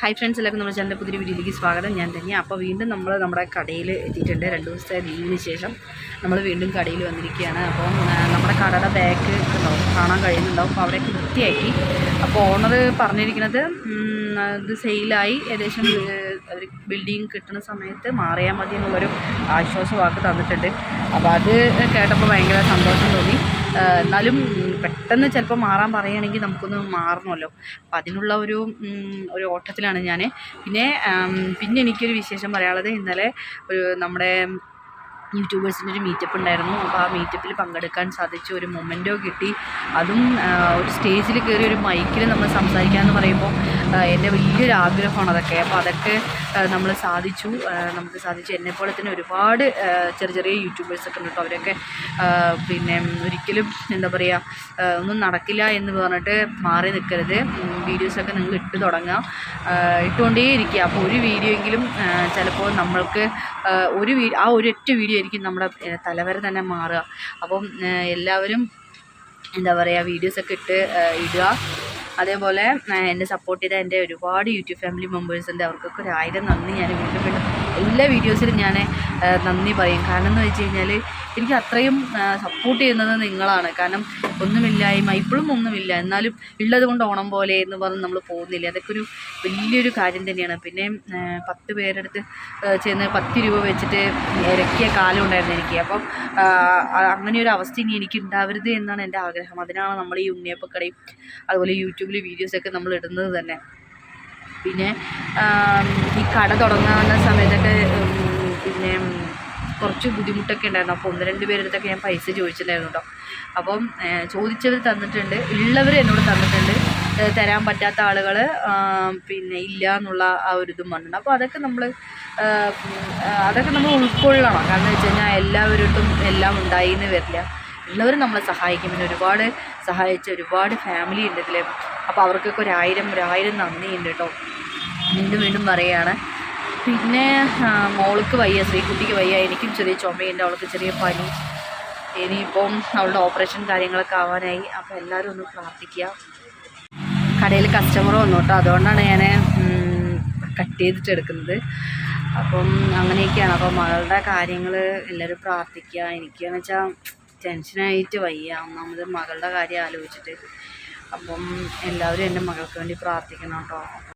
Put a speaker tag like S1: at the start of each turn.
S1: Hi friends എല്ലാവർക്കും നമ്മുടെ ചാനലിന്റെ പുതിയ വീഡിയോയിലേക്ക് സ്വാഗതം. ഞാൻ തന്നെ അപ്പോൾ വീണ്ടും നമ്മൾ നമ്മുടെ കടയിൽ എത്തിയിട്ടുണ്ട്. രണ്ട് ദിവസത്തെ ലീവിന് ശേഷം നമ്മൾ വീണ്ടും കടയിൽ വന്നിരിക്കുകയാണ്. അപ്പോൾ നമ്മുടെ കടയുടെ ബാക്ക് ഉണ്ടാവും കാണാൻ കഴിയുന്നുണ്ടാവും അപ്പോൾ അവിടെയൊക്കെ വൃത്തിയാക്കി അപ്പോൾ ഓണർ പറഞ്ഞിരിക്കുന്നത് ഇത് സെയിലായി ഏകദേശം അവർ ബിൽഡിങ് കിട്ടുന്ന സമയത്ത് മാറിയാൽ മതി എന്നുള്ളൊരു ആശ്വാസ വാക്ക് തന്നിട്ടുണ്ട്. അപ്പോൾ അത് കേട്ടപ്പോൾ ഭയങ്കര സന്തോഷം തോന്നി. എന്നാലും പെട്ടെന്ന് ചിലപ്പോൾ മാറാൻ പറയുകയാണെങ്കിൽ നമുക്കൊന്ന് മാറണമല്ലോ. അപ്പം അതിനുള്ള ഒരു ഒരു ഓട്ടത്തിലാണ് ഞാൻ പിന്നെ പിന്നെ എനിക്കൊരു വിശേഷം പറയാനുള്ളത് ഇന്നലെ ഒരു നമ്മുടെ യൂട്യൂബേഴ്സിന്റെ ഒരു മീറ്റപ്പ് ഉണ്ടായിരുന്നു. അപ്പോൾ ആ മീറ്റപ്പിൽ പങ്കെടുക്കാൻ സാധിച്ച ഒരു മൊമെന്റോ കിട്ടി. അതും ഒരു സ്റ്റേജിൽ കയറി ഒരു മൈക്കിൽ നമ്മൾ സംസാരിക്കുക എന്ന് പറയുമ്പോൾ എന്റെ വലിയൊരു ആഗ്രഹമാണ് അതൊക്കെ. അപ്പോൾ അതൊക്കെ നമ്മൾ സാധിച്ചു. നമുക്ക് സാധിച്ചു. എന്നെപ്പോലെ തന്നെ ഒരുപാട് ചെറിയ ചെറിയ യൂട്യൂബേഴ്സൊക്കെ ഉണ്ട് കേട്ടോ അവരൊക്കെ പിന്നെ ഒരിക്കലും എന്താ പറയുക ഒന്നും നടക്കില്ല എന്ന് പറഞ്ഞിട്ട് മാറി നിൽക്കരുത് വീഡിയോസൊക്കെ നിങ്ങൾ ഇട്ട് തുടങ്ങാം ഇട്ടുകൊണ്ടേ ഇരിക്കുക അപ്പോൾ ഒരു വീഡിയോ എങ്കിലും ചിലപ്പോൾ നമ്മൾക്ക് ഒരു ആ ഒരൊറ്റ വീഡിയോ ആയിരിക്കും നമ്മുടെ തലവര തന്നെ മാറുക. അപ്പം എല്ലാവരും എന്താ പറയുക വീഡിയോസൊക്കെ ഇട്ട് ഇടുക. അതേപോലെ എന്നെ സപ്പോർട്ട് ചെയ്ത എന്റെ ഒരുപാട് യൂട്യൂബ് ഫാമിലി മെമ്പേഴ്സ് ഉണ്ട്. അവർക്കൊക്കെ ഒരു ആയിരം നന്ദി ഞാൻ വീണ്ടും വീണ്ടും എല്ലാ വീഡിയോസിലും ഞാൻ നന്ദി പറയും. കാരണം എന്ന് വെച്ച് കഴിഞ്ഞാൽ എനിക്ക് അത്രയും സപ്പോർട്ട് ചെയ്യുന്നത് നിങ്ങളാണ്. കാരണം ഒന്നുമില്ലായ്മ ഇപ്പോഴും ഒന്നുമില്ല. എന്നാലും ഉള്ളത് കൊണ്ട് ഓണം പോലെ എന്ന് പറഞ്ഞ് നമ്മൾ പോകുന്നില്ല. അതൊക്കെ ഒരു വലിയൊരു കാര്യം തന്നെയാണ്. പിന്നെ പത്ത് പേരെടുത്ത് ചെന്ന് പത്ത് രൂപ വെച്ചിട്ട് ഇരക്കിയ കാലം ഉണ്ടായിരുന്നു എനിക്ക്. അപ്പം അങ്ങനെ ഒരു അവസ്ഥ ഇനി എനിക്ക് ഉണ്ടാവരുത് എന്നാണ് എന്റെ ആഗ്രഹം. അതിനാണ് നമ്മൾ ഈ ഉണ്ണിയപ്പക്കടയും അതുപോലെ യൂട്യൂബിൽ വീഡിയോസൊക്കെ നമ്മൾ ഇടുന്നത് തന്നെ. പിന്നെ ഈ കട പിന്നെ ഉം, കുറച്ച് ബുദ്ധിമുട്ടൊക്കെ ഉണ്ടായിരുന്നു. അപ്പോൾ ഒന്ന് രണ്ട് പേരെടുത്തൊക്കെ ഞാൻ പൈസ ചോദിച്ചിട്ടുണ്ടായിരുന്നു കേട്ടോ. അപ്പം ചോദിച്ചവർ തന്നിട്ടുണ്ട്. ഉള്ളവർ എന്നോട് തന്നിട്ടുണ്ട്. തരാൻ പറ്റാത്ത ആളുകൾ പിന്നെ ഇല്ല എന്നുള്ള ആ ഒരു ഇതും പറഞ്ഞിട്ടുണ്ട്. അപ്പോൾ അതൊക്കെ നമ്മൾ അതൊക്കെ നമ്മൾ ഉൾക്കൊള്ളണം. കാരണം വെച്ച് കഴിഞ്ഞാൽ എല്ലാവരോടും എല്ലാം ഉണ്ടായി എന്ന് വരില്ല. ഉള്ളവർ നമ്മളെ സഹായിക്കും. പിന്നെ ഒരുപാട് സഹായിച്ച ഒരുപാട് ഫാമിലി ഉണ്ട് ഇതിൽ അപ്പോൾ അവർക്കൊക്കെ ഒരായിരം ഒരായിരം നന്ദിയുണ്ട് കേട്ടോ. വീണ്ടും വീണ്ടും പറയുകയാണ്. പിന്നെ മോൾക്ക് വയ്യ ശ്രീകുട്ടിക്ക് വയ്യ എനിക്കും ചെറിയ ചുമയുണ്ട് അവൾക്ക് ചെറിയ പനി. ഇനിയിപ്പം അവളുടെ ഓപ്പറേഷൻ കാര്യങ്ങളൊക്കെ ആവാനായി. അപ്പോൾ എല്ലാവരും ഒന്ന് പ്രാർത്ഥിക്കുക. കടയിൽ കസ്റ്റമർ വന്നു കേട്ടോ. അതുകൊണ്ടാണ് ഞാൻ കട്ട് ചെയ്തിട്ട് എടുക്കുന്നത്. അപ്പം അങ്ങനെയൊക്കെയാണ്. അപ്പം മകളുടെ കാര്യങ്ങൾ എല്ലാവരും പ്രാർത്ഥിക്കുക. എനിക്കെന്ന് വെച്ചാൽ ടെൻഷനായിട്ട് വയ്യ. ഒന്നാമത് മകളുടെ കാര്യം ആലോചിച്ചിട്ട്. അപ്പം എല്ലാവരും എന്റെ മകൾക്ക് വേണ്ടി പ്രാർത്ഥിക്കണം കേട്ടോ.